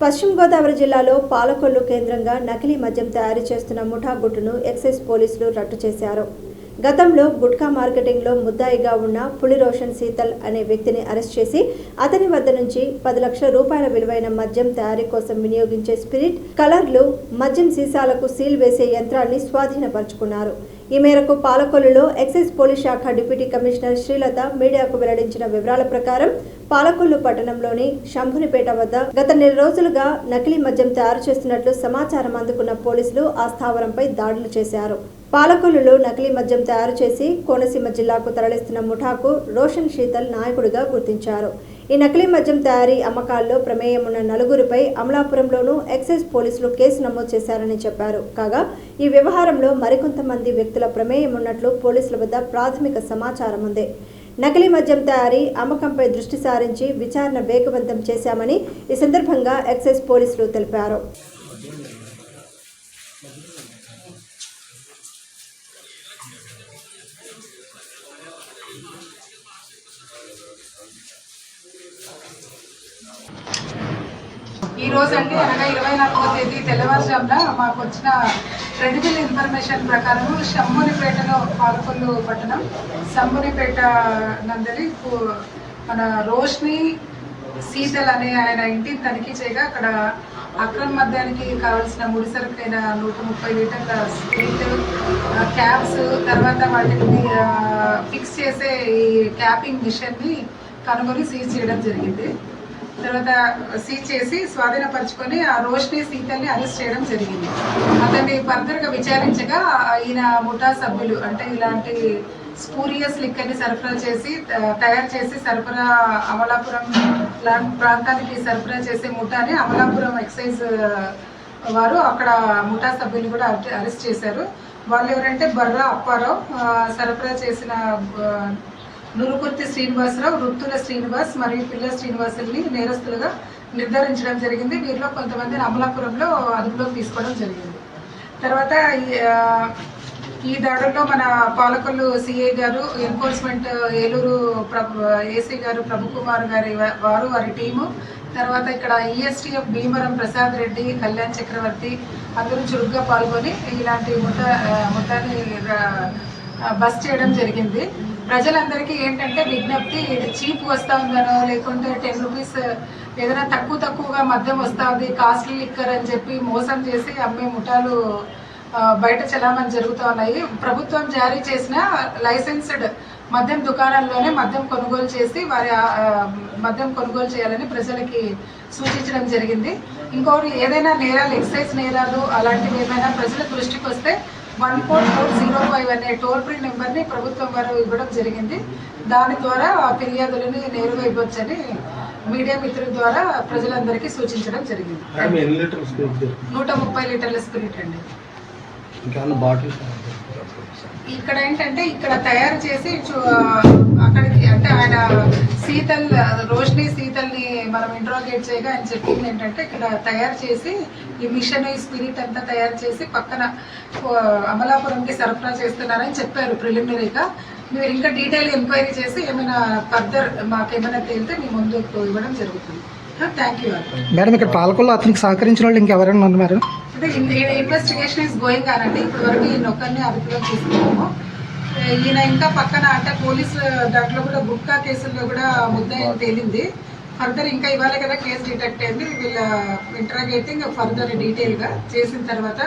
పశ్చిమ గోదావరి జిల్లాలో పాలకొల్లు కేంద్రంగా నకిలీ మద్యం తయారు చేస్తున్న ముఠా గుట్టును ఎక్సైజ్ పోలీసులు రట్టు చేశారు. గతంలో గుట్కా మార్కెటింగ్లో ముద్దాయిగా ఉన్న పులి రోషన్ శీతల్ అనే వ్యక్తిని అరెస్ట్ చేసి అతని వద్ద నుంచి పది లక్షల రూపాయల విలువైన మద్యం తయారీ కోసం వినియోగించే స్పిరిట్ కలర్లు మద్యం సీసాలకు సీల్ వేసే యంత్రాన్ని స్వాధీనపరుచుకున్నారు. ఈ మేరకు పాలకొల్లులో ఎక్సైజ్ పోలీస్ శాఖ డిప్యూటీ కమిషనర్ శ్రీలత మీడియాకు వెల్లడించిన వివరాల ప్రకారం పాలకొల్లు పట్టణంలోని శంభునిపేట వద్ద గత నెల రోజులుగా నకిలీ మద్యం తయారు చేస్తున్నట్లు సమాచారం అందుకున్న పోలీసులు ఆ స్థావరంపై దాడులు చేశారు. పాలకొల్లులో నకిలీ మద్యం తయారు చేసి కోనసీమ జిల్లాకు తరలిస్తున్న ముఠాకు రోషన్ శీతల్ నాయకుడిగా గుర్తించారు. ఈ నకిలీ మద్యం తయారీ అమ్మకాల్లో ప్రమేయం ఉన్న నలుగురిపై అమలాపురంలోనూ ఎక్సైజ్ పోలీసులు కేసు నమోదు చేశారని చెప్పారు. కాగా ఈ వ్యవహారంలో మరికొంతమంది వ్యక్తుల ప్రమేయం ఉన్నట్లు పోలీసుల వద్ద ప్రాథమిక సమాచారం ఉంది నకిలీ మద్యం తయారీ అమ్మకంపై దృష్టి సారించి విచారణ వేగవంతం చేశామని ఈ సందర్భంగా ఎక్సైజ్ పోలీసులు తెలిపారు. ఈ రోజు అంటే అనగా ఇరవై నాలుగో తేదీ తెల్లవారుజామున మాకు వచ్చిన క్రెడిబుల్ ఇన్ఫర్మేషన్ ప్రకారం శంభునిపేటలో పాలకొల్లు పట్టణం. శంభునిపేట నందరి మన రోష్ని సీతల్ అనే ఆయన ఇంటిని తనిఖీ చేయగా అక్కడ అక్రమ మద్యానికి కావాల్సిన ముడి సరుకులైన నూట ముప్పై లీటర్ల స్పీట్ క్యాప్స్ తర్వాత వాటిని ఫిక్స్ చేసే ఈ క్యాపింగ్ మిషన్ని కనుగొని సీజ్ చేయడం జరిగింది. తర్వాత సీజ్ చేసి స్వాధీనపరుచుకొని ఆ రోష్ని సీతల్ని అరెస్ట్ చేయడం జరిగింది. అతన్ని ఫర్దర్గా విచారించగా ఈయన ముఠా సభ్యులు అంటే ఇలాంటి స్పూరియస్ లిక్కర్ని సరఫరా చేసి తయారు చేసి సరఫరా అమలాపురం ప్రాంతానికి సరఫరా చేసే ముఠాని అమలాపురం ఎక్సైజ్ వారు అక్కడ ముఠా సభ్యులు కూడా అరె- అరెస్ట్ చేశారు. వాళ్ళు ఎవరంటే బర్రా అప్పారావు సరఫరా చేసిన నురుకుర్తి శ్రీనివాసరావు వృత్తుల శ్రీనివాస్ మరియు పిల్ల శ్రీనివాసుల్ని నేరస్తులుగా నిర్ధారించడం జరిగింది. వీరిలో కొంతమందిని అమలాపురంలో అదుపులోకి తీసుకోవడం జరిగింది. తర్వాత ఈ, దాడుల్లో మన పాలకొల్లు సిఐ గారు ఎన్ఫోర్స్మెంట్ ఏలూరు ప్రభు ఏసీ గారు ప్రభుకుమార్ గారి వారు వారి టీము తర్వాత ఇక్కడ ఈఎస్టీఎఫ్ భీమరం ప్రసాద్ రెడ్డి కళ్యాణ్ చక్రవర్తి అందరూ చురుగ్గా పాల్గొని ఇలాంటి ముఠ ముఠాన్ని బస్ చేయడం జరిగింది. ప్రజలందరికీ ఏంటంటే విజ్ఞప్తి చీప్ వస్తూ ఉందనో లేకుంటే టెన్ రూపీస్ ఏదైనా తక్కువ తక్కువగా మద్యం వస్తుంది ఉంది కాస్ట్లీ లిక్కర్ అని చెప్పి మోసం చేసి అమ్మే ముఠాలు బయట చలామణి జరుగుతూ ఉన్నాయి ప్రభుత్వం జారీ చేసిన లైసెన్స్డ్ మద్యం దుకాణాల్లోనే మద్యం కొనుగోలు చేసి వారి మద్యం కొనుగోలు చేయాలని ప్రజలకి సూచించడం జరిగింది. ఇంకొకటి ఏదైనా నేరాలు ఎక్సైజ్ నేరాలు అలాంటివి ఏమైనా ప్రజల దృష్టికి వస్తే one four four zero five అనే టోల్ ఫ్రీ నెంబర్ని ప్రభుత్వం వారు ఇవ్వడం జరిగింది. దాని ద్వారా ఆ ఫిర్యాదులని నేరుగా ఇవ్వచ్చని మీడియా మిత్రుల ద్వారా ప్రజలందరికీ సూచించడం జరిగింది. నూట ముప్పై లీటర్ల స్పిరిట్ అండి. ఇక్కడ ఏంటంటే ఇక్కడ తయారు చేసి చూ- అక్కడికి అంటే ఆయన శీతల్ రోష్ని శీతల్ని మనం ఇంట్రోగేట్ చేయగా ఆయన చెప్పింది ఏంటంటే ఇక్కడ తయారు చేసి ఈ మిషన్ ఈ స్పిరిట్ అంతా తయారు చేసి పక్కన అమలాపురంకి సరఫరా చేస్తున్నారని చెప్పారు ప్రిలిమినరీగా. మీరు ఇంకా డీటెయిల్ ఎంక్వైరీ చేసి ఏమైనా ఫర్దర్ మాకు ఏమైనా తేలితే మీ ముందు ఇవ్వడం జరుగుతుంది. థ్యాంక్ యూ మేడం ఇక్కడ పాలకొల్లో అతనికి సహకరించిన వాళ్ళు ఇంకెవరైనా ఉన్నారు మేడం? ఇన్వెస్టిగేషన్ ఇస్ గోయింగ్ అనండి ఇప్పటి వరకు ఈయన ఒక్కరిని అదుపులో తీసుకున్నాము. ఈయన ఇంకా పక్కన అంటే పోలీసు దాంట్లో కూడా గుట్కా కేసుల్లో కూడా ముద్దాయి తేలింది. ఫర్దర్ ఇంకా ఇవాళ కదా కేసు డిటెక్ట్ అయింది. వీళ్ళ ఇంటరాగేటింగ్ ఫర్దర్ డీటెయిల్గా చేసిన తర్వాత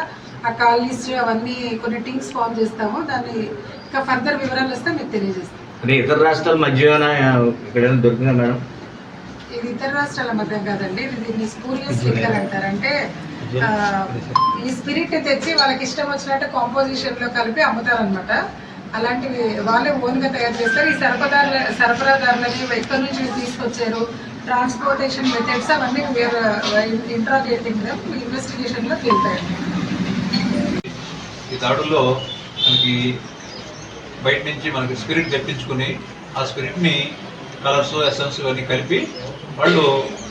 ఆ కాల్ లిస్ట్ అవన్నీ కొన్ని టీమ్స్ ఫామ్ చేస్తాము. దాన్ని ఇంకా ఫర్దర్ వివరాలు వస్తే మీకు తెలియజేస్తాం. అంటే ఇతర రాష్ట్రాల మధ్య దొరికిందా మేడం? ఇది ఇతర రాష్ట్రాల మధ్య కాదండి. ఇది దీన్ని స్పూరియస్ లిక్కర్ అంటారు. అంటే ఆ, ఈ స్పిరిట్ తెచ్చి వాళ్ళకి ఇష్టం వచ్చినట్టు కాంపోజిషన్లో కలిపి అమ్ముతారనమాట అలాంటివి వాళ్ళే ఓన్గా తయారు చేస్తారు. ఈ సరఫరాదారుల సరఫరాదారులని ఎక్కడి నుంచి తీసుకొచ్చారు? ట్రాన్స్పోర్టేషన్ మెథడ్స్ అవన్నీ వేరే ఇంట్రాగేటింగ్ ఇన్వెస్టిగేషన్లో తేలుతాయండి ఈ దాడుల్లో మనకి బయట నుంచి మనకి స్పిరిట్ తెప్పించుకుని ఆ స్పిరిట్ని కలర్స్ ఎసెన్స్ ఇవన్నీ కలిపి వాళ్ళు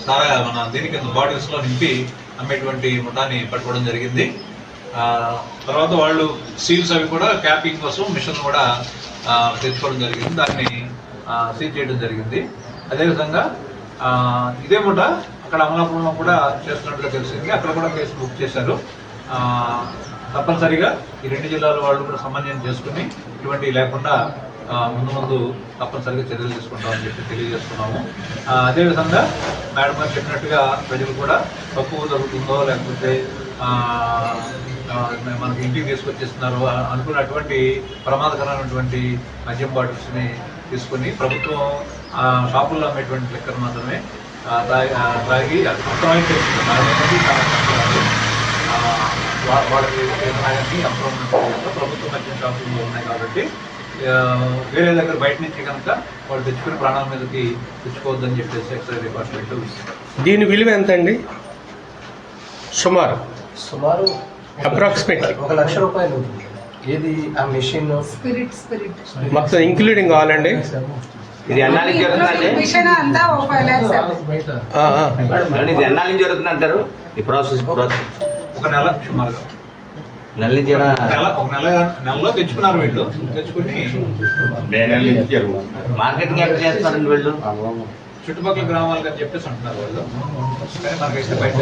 సారా మన దీని కింద బాటిల్స్లో నింపి అమ్మేటువంటి ముఠాన్ని పట్టుకోవడం జరిగింది. తర్వాత వాళ్ళు సీల్స్ అవి కూడా క్యాపింగ్ కోసం మిషన్ కూడా తెచ్చుకోవడం జరిగింది. దాన్ని సీల్ చేయడం జరిగింది. అదేవిధంగా ఇదే ముఠ అక్కడ అమలాపురంలో కూడా చేస్తున్నట్టుగా తెలిసింది. అక్కడ కూడా కేసు బుక్ చేశారు. తప్పనిసరిగా ఈ రెండు జిల్లాల వాళ్ళు కూడా సమన్వయం చేసుకుని ఇటువంటి లేకుండా ముందు ముందు తప్పనిసరిగా చర్యలు తీసుకుంటామని చెప్పి తెలియజేస్తున్నాము. అదేవిధంగా మేడం గారు చెప్పినట్టుగా ప్రజలు కూడా తక్కువ జరుగుతుందో లేకపోతే మనకి ఇంటికి తీసుకొచ్చేస్తున్నారు అనుకున్నటువంటి ప్రమాదకరమైనటువంటి మద్యం బాటిల్స్ని తీసుకొని ప్రభుత్వం ఆ, షాపుల్లో అమ్మేటువంటి లెక్కర్ మాత్రమే తాగి ఆ, తాగి వాళ్ళకి ఏదైనా అవసరం ప్రభుత్వ మద్యం షాపులు ఉన్నాయి కాబట్టి వేరే దగ్గర బయట నుంచి కనుక వాళ్ళు తెచ్చుకుని ప్రాణాల మీదకి తెచ్చుకోవద్దని చెప్పేసి ఎక్సైజ్ డిపార్ట్మెంట్ దీని విలువ ఎంత అండి సుమారు. సుమారు అప్రాక్సిమేట్లీ ఒక లక్ష రూపాయలు ఏది? ఆ మెషిన్? Spirit spirit. మొత్తం ఇంక్లూడింగ్ కావాలండి ఇది ఆ. మేడం, ఇది జరుగుతుంది అంటారు ఈ ప్రాసెస్ ప్రాసెస్ ఒక నెల సుమారుగా. నెల నుంచి నెల ఒక నెల నెలలో తెచ్చుకున్నారు వీళ్ళు. తెచ్చుకుని మార్కెటింగ్ ఎక్కడ చేస్తారండి వీళ్ళు? చుట్టుపక్కల గ్రామాలకు అని చెప్పేసి అంటున్నారు వాళ్ళు. కానీ మనకైతే బయట